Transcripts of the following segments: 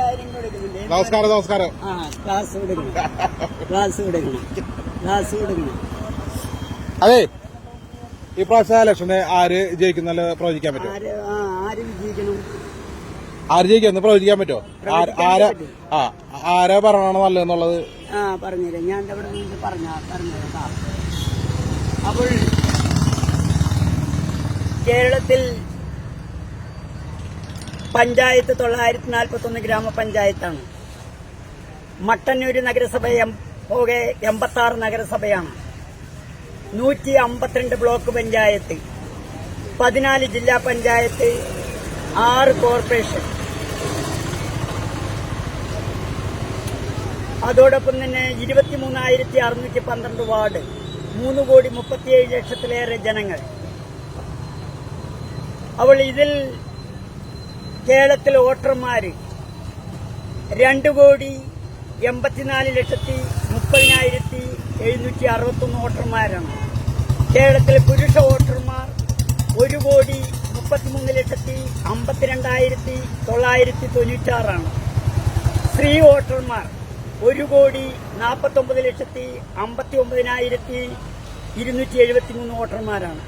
അയ്യായിരം കൊടുക്കുന്നുണ്ട് നമസ്കാരം നമസ്കാരം. ആ ക്ലാസ് കൊടുക്കണം ക്ലാസ് കൊടുക്കണം ക്ലാസ് കൊടുക്കണം അതെ ഈ പ്രാവശ്യം ഇലക്ഷന് ആര് ജയിക്കുന്ന പ്രവചിക്കാൻ പറ്റും ആര് ആ ആര് വിജയിക്കണം? ആര് ജയിക്കുന്ന പ്രവചിക്കാൻ പറ്റുമോ? ആര്- ആരാ ആ ആരാ ഭരണമാണ് നല്ലതെന്നുള്ളത്? ആ പറഞ്ഞുതരാം. ഞാൻ ഇവിടെ നിന്ന് പറഞ്ഞ പറഞ്ഞുതരാം അപ്പോൾ കേരളത്തിൽ പഞ്ചായത്ത് തൊള്ളായിരത്തി നാൽപ്പത്തി ഒന്ന് ഗ്രാമപഞ്ചായത്താണ്. മട്ടന്നൂർ നഗരസഭ പോകെ എൺപത്തി ആറ് നഗരസഭയാണ്. നൂറ്റി അമ്പത്തിരണ്ട് ബ്ലോക്ക് പഞ്ചായത്ത് പതിനാല് ജില്ലാ പഞ്ചായത്ത് ആറ് കോർപ്പറേഷൻ. അതോടൊപ്പം തന്നെ ഇരുപത്തിമൂന്നായിരത്തി അറുന്നൂറ്റി പന്ത്രണ്ട് വാർഡ് മൂന്ന് കോടി മുപ്പത്തിയേഴ് ലക്ഷത്തിലേറെ ജനങ്ങൾ. അവൾ ഇതിൽ കേരളത്തിലെ വോട്ടർമാർ രണ്ട് കോടി എൺപത്തിനാല് ലക്ഷത്തി മുപ്പതിനായിരത്തി എഴുന്നൂറ്റി അറുപത്തൊന്ന് വോട്ടർമാരാണ്. കേരളത്തിലെ പുരുഷ വോട്ടർമാർ ഒരു കോടി മുപ്പത്തിമൂന്ന് ലക്ഷത്തി അമ്പത്തിരണ്ടായിരത്തി തൊള്ളായിരത്തി തൊണ്ണൂറ്റാറാണ്. സ്ത്രീ വോട്ടർമാർ ഒരു കോടി നാൽപ്പത്തൊമ്പത് ലക്ഷത്തി അമ്പത്തി ഒമ്പതിനായിരത്തി ഇരുന്നൂറ്റി എഴുപത്തി മൂന്ന് വോട്ടർമാരാണ്.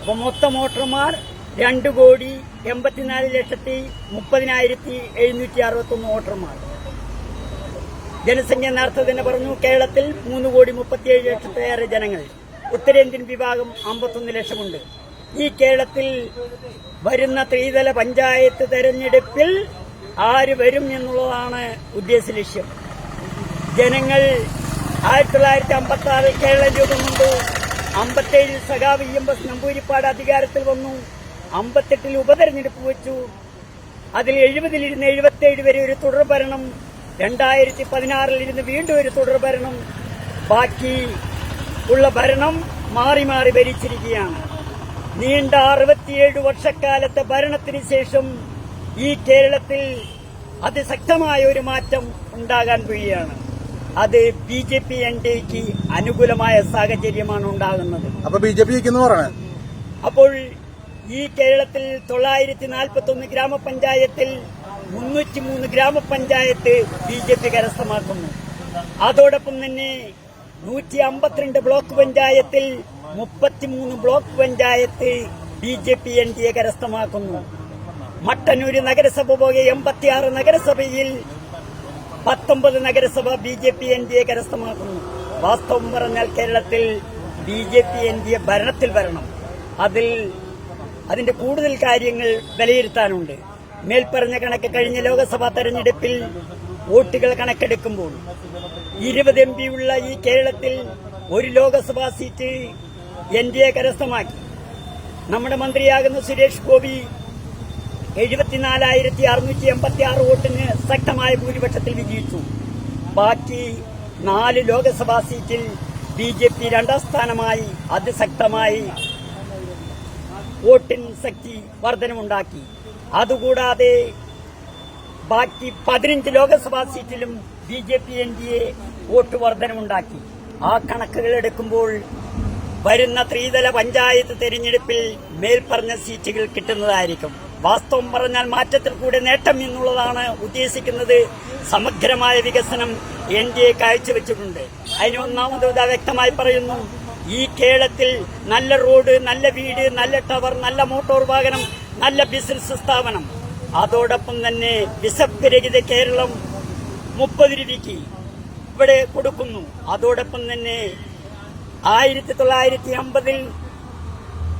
അപ്പോൾ മൊത്തം വോട്ടർമാർ രണ്ട് കോടി എൺപത്തിനാല് ലക്ഷത്തി മുപ്പതിനായിരത്തി എഴുന്നൂറ്റി അറുപത്തൊന്ന് വോട്ടർമാർ. ജനസംഖ്യ നേരത്തെ തന്നെ പറഞ്ഞു കേരളത്തിൽ മൂന്ന് കോടി മുപ്പത്തിയേഴ് ലക്ഷത്തിലേറെ ജനങ്ങൾ. ഉത്തരേന്ത്യൻ വിഭാഗം അമ്പത്തൊന്ന് ലക്ഷമുണ്ട്. ഈ കേരളത്തിൽ വരുന്ന ത്രിതല പഞ്ചായത്ത് തെരഞ്ഞെടുപ്പിൽ ആര് വരും എന്നുള്ളതാണ് ഉദ്ദേശ ലക്ഷ്യം. ജനങ്ങൾ ആയിരത്തി തൊള്ളായിരത്തി അമ്പത്തി ആറിൽ കേരളം രൂപം കൊണ്ടു അമ്പത്തേഴിൽ സഖാവ് ഇ എം എസ് നമ്പൂരിപ്പാട് അധികാരത്തിൽ വന്നു. അമ്പത്തെട്ടിൽ ഉപതെരഞ്ഞെടുപ്പ് വെച്ചു. അതിൽ എഴുപതിലിരുന്ന് എഴുപത്തേഴ് വരെ ഒരു തുടർഭരണം രണ്ടായിരത്തി പതിനാറിലിരുന്ന് വീണ്ടും ഒരു തുടർഭരണം. ബാക്കി ഉള്ള ഭരണം മാറി മാറി ഭരിച്ചിരിക്കുകയാണ്. നീണ്ട അറുപത്തിയേഴ് വർഷക്കാലത്തെ ഭരണത്തിന് ശേഷം ഈ കേരളത്തിൽ അതിശക്തമായ ഒരു മാറ്റം ഉണ്ടാകാൻ പോവുകയാണ് അത് B J P N D എക്ക് അനുകൂലമായ സാഹചര്യമാണ് ഉണ്ടാകുന്നത്. അപ്പൊ ബി ജെ പി അപ്പോൾ ഈ കേരളത്തിൽ തൊള്ളായിരത്തി നാൽപ്പത്തി ഒന്ന് ഗ്രാമപഞ്ചായത്തിൽ മുന്നൂറ്റി മൂന്ന് ഗ്രാമപഞ്ചായത്ത് ബി ജെ പി കരസ്ഥമാക്കുന്നു. അതോടൊപ്പം തന്നെ നൂറ്റി അമ്പത്തിരണ്ട് ബ്ലോക്ക് പഞ്ചായത്തിൽ മുപ്പത്തിമൂന്ന് block panchayat B J P N D A കരസ്ഥമാക്കുന്നു. Mattannur നഗരസഭ പോകെ എൺപത്തിയാറ് നഗരസഭയിൽ പത്തൊമ്പത് നഗരസഭ B J P N D A കരസ്ഥമാക്കുന്നു. വാസ്തവം പറഞ്ഞാൽ കേരളത്തിൽ B J P N D A ഭരണത്തിൽ വരണം. അതിൽ അതിന്റെ കൂടുതൽ കാര്യങ്ങൾ വിലയിരുത്താനുണ്ട്. മേൽപ്പറഞ്ഞ കണക്ക് കഴിഞ്ഞ ലോക്സഭാ തെരഞ്ഞെടുപ്പിൽ വോട്ടുകൾ കണക്കെടുക്കുമ്പോൾ ഇരുപത് എം ഉള്ള ഈ കേരളത്തിൽ ഒരു Lok Sabha seat N D A കരസ്ഥമാക്കി. നമ്മുടെ മന്ത്രിയാകുന്ന സുരേഷ് ഗോപി എഴുപത്തിനാലായിരത്തി അറുന്നൂറ്റി എൺപത്തി ആറ് വോട്ടിന് ശക്തമായ ഭൂരിപക്ഷത്തിൽ വിജയിച്ചു. ബാക്കി നാല് ലോക്സഭാ സീറ്റിൽ ബി ജെ പി രണ്ടാം സ്ഥാനമായി അതിശക്തമായി വോട്ടിൻ ശക്തി വർധനമുണ്ടാക്കി. അതുകൂടാതെ ബാക്കി പതിനഞ്ച് ലോക്സഭാ സീറ്റിലും B J P N D A vote വർധനമുണ്ടാക്കി. ആ കണക്കുകൾ എടുക്കുമ്പോൾ വരുന്ന ത്രിതല പഞ്ചായത്ത് തെരഞ്ഞെടുപ്പിൽ മേൽപ്പറഞ്ഞ സീറ്റുകൾ കിട്ടുന്നതായിരിക്കും. വാസ്തവം പറഞ്ഞാൽ മാറ്റത്തിൽ കൂടെ നേട്ടം എന്നുള്ളതാണ് ഉദ്ദേശിക്കുന്നത്. സമഗ്രമായ വികസനം എൻ ഡി എ കാഴ്ചവെച്ചിട്ടുണ്ട്. അതിന് ഒന്നാമത് വ്യക്തമായി പറയുന്നു ഈ കേരളത്തിൽ നല്ല റോഡ് നല്ല വീട് നല്ല ടവർ നല്ല മോട്ടോർ വാഹനം നല്ല ബിസിനസ് സ്ഥാപനം. അതോടൊപ്പം തന്നെ വിശപ്പരഹിത കേരളം മുപ്പത് രൂപയ്ക്ക് ഇവിടെ കൊടുക്കുന്നു. അതോടൊപ്പം തന്നെ ആയിരത്തി തൊള്ളായിരത്തി അമ്പതിൽ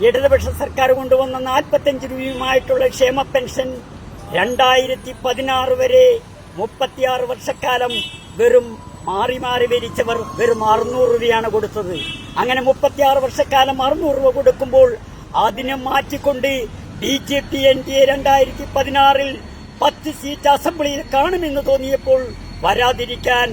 ഇടതുപക്ഷ സർക്കാർ കൊണ്ടുവന്ന നാൽപ്പത്തഞ്ച് രൂപയുമായിട്ടുള്ള ക്ഷേമ പെൻഷൻ രണ്ടായിരത്തി പതിനാറ് വരെ മുപ്പത്തിയാറ് വർഷക്കാലം വെറും മാറി മാറി ഭരിച്ചവർ വെറും അറുന്നൂറ് രൂപയാണ് കൊടുത്തത്. അങ്ങനെ മുപ്പത്തിയാറ് വർഷക്കാലം അറുന്നൂറ് രൂപ കൊടുക്കുമ്പോൾ അതിനെ മാറ്റിക്കൊണ്ട് B J P N D A രണ്ടായിരത്തി പതിനാറിൽ പത്ത് സീറ്റ് അസംബ്ലിയിൽ കാണുമെന്ന് തോന്നിയപ്പോൾ വരാതിരിക്കാൻ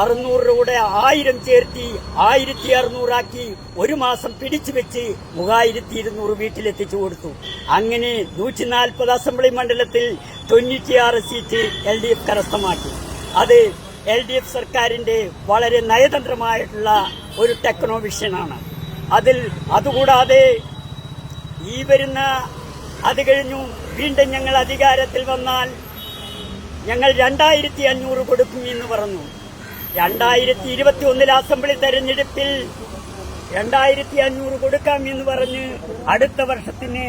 അറുന്നൂറ് രൂപയുടെ ആയിരം ചേർത്തി ആയിരത്തി അറുന്നൂറാക്കി ഒരു മാസം പിടിച്ചു വെച്ച് മൂവായിരത്തി ഇരുന്നൂറ് വീട്ടിലെത്തിച്ചു കൊടുത്തു. അങ്ങനെ നൂറ്റി നാൽപ്പത് അസംബ്ലി മണ്ഡലത്തിൽ തൊണ്ണൂറ്റിയാറ് സീറ്റ് എൽ ഡി എഫ് കരസ്ഥമാക്കി. അത് എൽ ഡി എഫ് സർക്കാരിന്റെ വളരെ നയതന്ത്രമായിട്ടുള്ള ഒരു ടെക്നോ വിഷനാണ് അതിൽ അതുകൂടാതെ ഈ വരുന്ന അത് കഴിഞ്ഞു വീണ്ടും ഞങ്ങൾ അധികാരത്തിൽ വന്നാൽ ഞങ്ങൾ രണ്ടായിരത്തി അഞ്ഞൂറ് കൊടുക്കും എന്ന് പറഞ്ഞു. രണ്ടായിരത്തി ഇരുപത്തി ഒന്നിൽ അസംബ്ലി തെരഞ്ഞെടുപ്പിൽ രണ്ടായിരത്തി അഞ്ഞൂറ് കൊടുക്കാം എന്ന് പറഞ്ഞ് അടുത്ത വർഷത്തിന്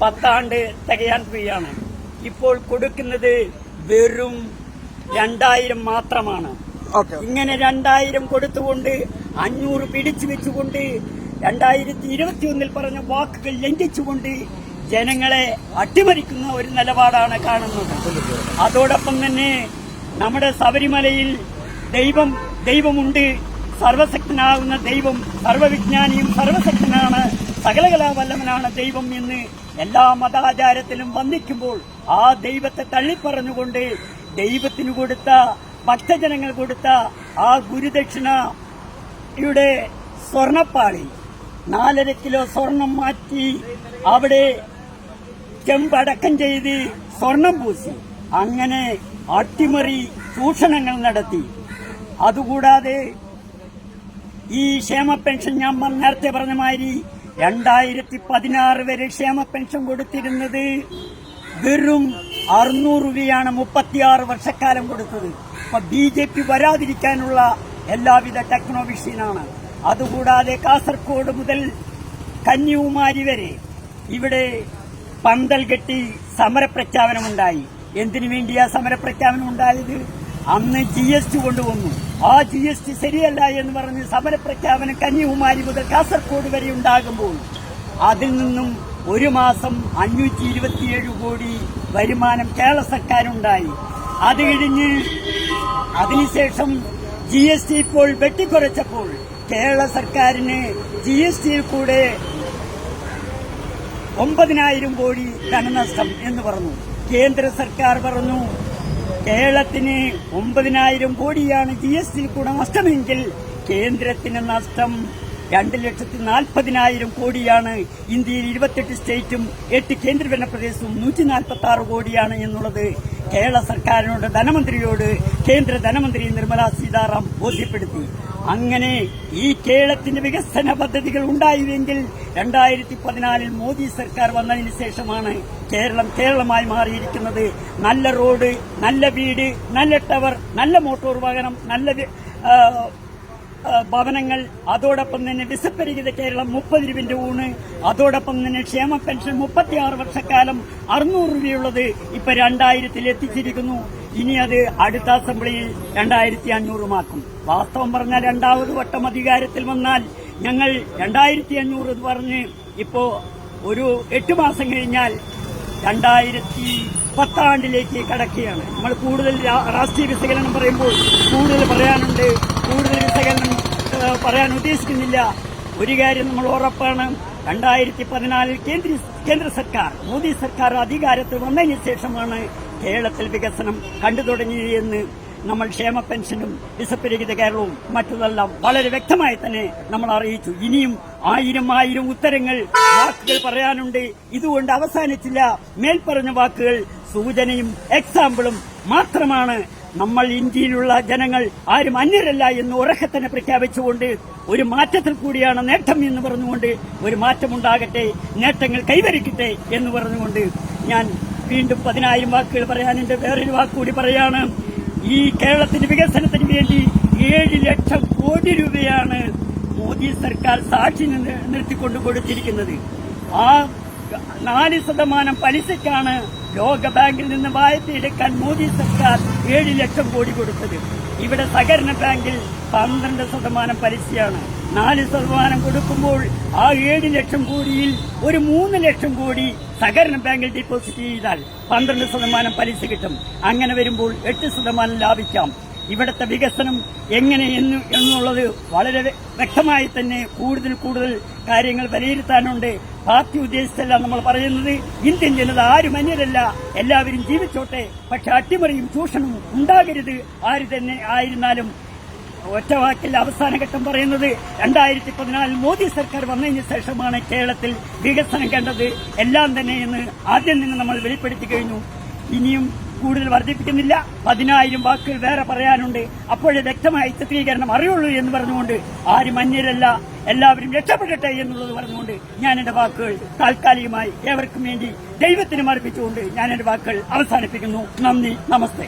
പത്താണ്ട് തികയാൻ പോവുകയാണ് ഇപ്പോൾ കൊടുക്കുന്നത് വെറും രണ്ടായിരം മാത്രമാണ്. ഇങ്ങനെ രണ്ടായിരം കൊടുത്തുകൊണ്ട് അഞ്ഞൂറ് പിടിച്ചു വെച്ചുകൊണ്ട് രണ്ടായിരത്തി ഇരുപത്തിയൊന്നിൽ പറഞ്ഞ വാക്കുകൾ ലംഘിച്ചുകൊണ്ട് ജനങ്ങളെ അട്ടിമറിക്കുന്ന ഒരു നിലപാടാണ് കാണുന്നത്. അതോടൊപ്പം തന്നെ നമ്മുടെ ശബരിമലയിൽ ദൈവം ദൈവമുണ്ട്. സർവശക്തനാകുന്ന ദൈവം സർവവിജ്ഞാനിയും സർവശക്തനാണ്. സകലകലാവല്ലവനാണ് ദൈവം എന്ന് എല്ലാ മതാചാരത്തിലും വന്ദിക്കുമ്പോൾ ആ ദൈവത്തെ തള്ളിപ്പറഞ്ഞുകൊണ്ട് ദൈവത്തിന് കൊടുത്ത ഭക്തജനങ്ങൾ കൊടുത്ത ആ ഗുരുദക്ഷിണയുടെ സ്വർണപ്പാളി. നാലര കിലോ സ്വർണം മാറ്റി അവിടെ ചെമ്പടക്കം ചെയ്ത് സ്വർണം പൂശി. അങ്ങനെ അട്ടിമറി ചൂഷണങ്ങൾ നടത്തി. അതുകൂടാതെ ഈ ക്ഷേമ പെൻഷൻ ഞാൻ നേരത്തെ പറഞ്ഞ മാതിരി രണ്ടായിരത്തി പതിനാറ് വരെ ക്ഷേമ പെൻഷൻ കൊടുത്തിരുന്നത് വെറും അറുന്നൂറ് രൂപയാണ് മുപ്പത്തിയാറ് വർഷക്കാലം കൊടുത്തത്. അപ്പൊ ബി ജെ പി വരാതിരിക്കാനുള്ള എല്ലാവിധ ടെക്നോവിഷനാണ് അതുകൂടാതെ കാസർഗോഡ് മുതൽ കന്യാകുമാരി വരെ ഇവിടെ പന്തൽ കെട്ടി സമരപ്രഖ്യാപനമുണ്ടായി. എന്തിനു വേണ്ടിയാ സമരപ്രഖ്യാപനം ഉണ്ടായത് അന്ന് ജി എസ് ടി കൊണ്ടുവന്നു. ആ ജി എസ് ടി ശരിയല്ല എന്ന് പറഞ്ഞ് സമരപ്രഖ്യാപനം കന്യാകുമാരി മുതൽ കാസർഗോഡ് വരെ ഉണ്ടാകുമ്പോൾ അതിൽ നിന്നും ഒരു മാസം അഞ്ഞൂറ്റി ഇരുപത്തിയേഴ് കോടി വരുമാനം കേരള സർക്കാരുണ്ടായി. അത് കഴിഞ്ഞ് അതിനുശേഷം ജി എസ് ടി ഇപ്പോൾ വെട്ടിക്കുറച്ചപ്പോൾ കേരള സർക്കാരിന് ജി എസ് ടിയിൽ കൂടെ ഒമ്പതിനായിരം കോടി ധനനഷ്ടം എന്ന് പറഞ്ഞു. കേന്ദ്ര സർക്കാർ പറഞ്ഞു കേരളത്തിന് ഒമ്പതിനായിരം കോടിയാണ് ജി എസ് ടി കൂടെ നഷ്ടമെങ്കിൽ കേന്ദ്രത്തിന് നഷ്ടം രണ്ട് ലക്ഷത്തി നാൽപ്പതിനായിരം കോടിയാണ് ഇന്ത്യയിൽ ഇരുപത്തെട്ട് സ്റ്റേറ്റും എട്ട് കേന്ദ്രഭരണ പ്രദേശവും നൂറ്റി നാൽപ്പത്തി ആറ് കോടിയാണ് എന്നുള്ളത് കേരള സർക്കാരിനോട് ധനമന്ത്രിയോട് കേന്ദ്ര ധനമന്ത്രി നിർമ്മലാ സീതാറാം ബോധ്യപ്പെടുത്തി. അങ്ങനെ ഈ കേരളത്തിന്റെ വികസന പദ്ധതികൾ ഉണ്ടായിരുന്നെങ്കിൽ രണ്ടായിരത്തി പതിനാലിൽ മോദി സർക്കാർ വന്നതിന് ശേഷമാണ് കേരളം കേരളമായി മാറിയിരിക്കുന്നത്. നല്ല റോഡ് നല്ല വീട് നല്ല ടവർ നല്ല മോട്ടോർ വാഹനം നല്ല ഭവനങ്ങൾ അതോടൊപ്പം തന്നെ വിശപ്പരിഹിത കേരളം മുപ്പത് രൂപന്റെ ഊണ് അതോടൊപ്പം തന്നെ ക്ഷേമ പെൻഷൻ മുപ്പത്തിയാറ് വർഷക്കാലം അറുന്നൂറ് രൂപയുള്ളത് ഇപ്പൊ രണ്ടായിരത്തിൽ എത്തിച്ചിരിക്കുന്നു. ഇനി അത് അടുത്ത അസംബ്ലിയിൽ രണ്ടായിരത്തി അഞ്ഞൂറുമാക്കും വാസ്തവം പറഞ്ഞാൽ രണ്ടാമത് വട്ടം അധികാരത്തിൽ വന്നാൽ ഞങ്ങൾ രണ്ടായിരത്തി അഞ്ഞൂറ് പറഞ്ഞ് ഇപ്പോ ഒരു എട്ട് മാസം കഴിഞ്ഞാൽ രണ്ടായിരത്തി പത്താണ്ടിലേക്ക് കടക്കുകയാണ്. നമ്മൾ കൂടുതൽ രാഷ്ട്രീയ വിശകലനം പറയുമ്പോൾ കൂടുതൽ പറയാനുണ്ട് കൂടുതൽ വിശകലനം പറയാൻ ഉദ്ദേശിക്കുന്നില്ല. ഒരു കാര്യം നമ്മൾ ഉറപ്പാണ്. രണ്ടായിരത്തി പതിനാലിൽ കേന്ദ്ര കേന്ദ്ര സർക്കാർ മോദി സർക്കാർ അധികാരത്തിൽ വന്നതിന് ശേഷമാണ് കേരളത്തിൽ വികസനം കണ്ടു തുടങ്ങിയെന്ന് നമ്മൾ ക്ഷേമ പെൻഷനും വിശപ്പരഹിത കേരളവും മറ്റതെല്ലാം വളരെ വ്യക്തമായി തന്നെ നമ്മൾ അറിയിച്ചു. ഇനിയും ആയിരം ആയിരം ഉത്തരങ്ങൾ വാക്കുകൾ പറയാനുണ്ട്. ഇതുകൊണ്ട് അവസാനിച്ചില്ല. മേൽപ്പറഞ്ഞ വാക്കുകൾ സൂചനയും എക്സാമ്പിളും മാത്രമാണ്. നമ്മൾ ഇന്ത്യയിലുള്ള ജനങ്ങൾ ആരും അന്യരല്ല എന്ന് ഉറക്കെ തന്നെ പ്രഖ്യാപിച്ചുകൊണ്ട് ഒരു മാറ്റത്തിൽ കൂടിയാണ് നേട്ടം എന്ന് പറഞ്ഞുകൊണ്ട് ഒരു മാറ്റമുണ്ടാകട്ടെ നേട്ടങ്ങൾ കൈവരിക്കട്ടെ എന്ന് പറഞ്ഞുകൊണ്ട് ഞാൻ വീണ്ടും പതിനായിരം വാക്കുകൾ പറയാൻ എന്റെ വേറൊരു വാക്കുകൂടി പറയാണ്. ഈ കേരളത്തിന്റെ വികസനത്തിന് വേണ്ടി ഏഴ് ലക്ഷം കോടി രൂപയാണ് മോദി സർക്കാർ സാക്ഷി നിർത്തിക്കൊണ്ട് കൊടുത്തിരിക്കുന്നത്. ആ നാല് ശതമാനം പലിശയ്ക്കാണ് ലോക ബാങ്കിൽ നിന്ന് വായ്പയെടുക്കാൻ മോദി സർക്കാർ ഏഴ് ലക്ഷം കോടി കൊടുത്തത്. ഇവിടെ സഹകരണ ബാങ്കിൽ പന്ത്രണ്ട് ശതമാനം പലിശയാണ്. നാല് ശതമാനം കൊടുക്കുമ്പോൾ ആ ഏഴ് ലക്ഷം കോടിയിൽ ഒരു മൂന്ന് ലക്ഷം കോടി സഹകരണ ബാങ്കിൽ ഡെപ്പോസിറ്റ് ചെയ്താൽ പന്ത്രണ്ട് ശതമാനം പലിശ കിട്ടും. അങ്ങനെ വരുമ്പോൾ എട്ട് ശതമാനം ലാഭിക്കാം. ഇവിടുത്തെ വികസനം എങ്ങനെ എന്ന് എന്നുള്ളത് വളരെ വ്യക്തമായി തന്നെ കൂടുതൽ കൂടുതൽ കാര്യങ്ങൾ വിലയിരുത്താനുണ്ട്. പാർട്ടി ഉദ്ദേശിച്ചല്ല നമ്മൾ പറയുന്നത്. ഇന്ത്യൻ ജനത ആരും അന്യരല്ല. എല്ലാവരും ജീവിച്ചോട്ടെ. പക്ഷെ അട്ടിമറിയും ചൂഷണവും ഉണ്ടാകരുത്. ആര് തന്നെ ആയിരുന്നാലും. ഒറ്റവാക്കിൽ അവസാന ഘട്ടം പറയുന്നത് രണ്ടായിരത്തി പതിനാലിൽ മോദി സർക്കാർ വന്നതിന് ശേഷമാണ് കേരളത്തിൽ വികസനം കണ്ടത്. എല്ലാം തന്നെ എന്ന് ആദ്യം നിന്ന് നമ്മൾ വെളിപ്പെടുത്തി കഴിഞ്ഞു. ഇനിയും കൂടുതൽ വർദ്ധിപ്പിക്കുന്നില്ല. പതിനായിരം വാക്കുകൾ വേറെ പറയാനുണ്ട്. അപ്പോഴേ വ്യക്തമായ ചിത്രീകരണം അറിയുള്ളൂ എന്ന് പറഞ്ഞുകൊണ്ട് ആരും അന്യരല്ല എല്ലാവരും രക്ഷപ്പെടട്ടെ എന്നുള്ളത് പറഞ്ഞുകൊണ്ട് ഞാൻ എന്റെ വാക്കുകൾ താൽക്കാലികമായി ഏവർക്കും വേണ്ടി ദൈവത്തിനും അർപ്പിച്ചുകൊണ്ട് ഞാൻ എന്റെ വാക്കുകൾ അവസാനിപ്പിക്കുന്നു. നന്ദി നമസ്തേ.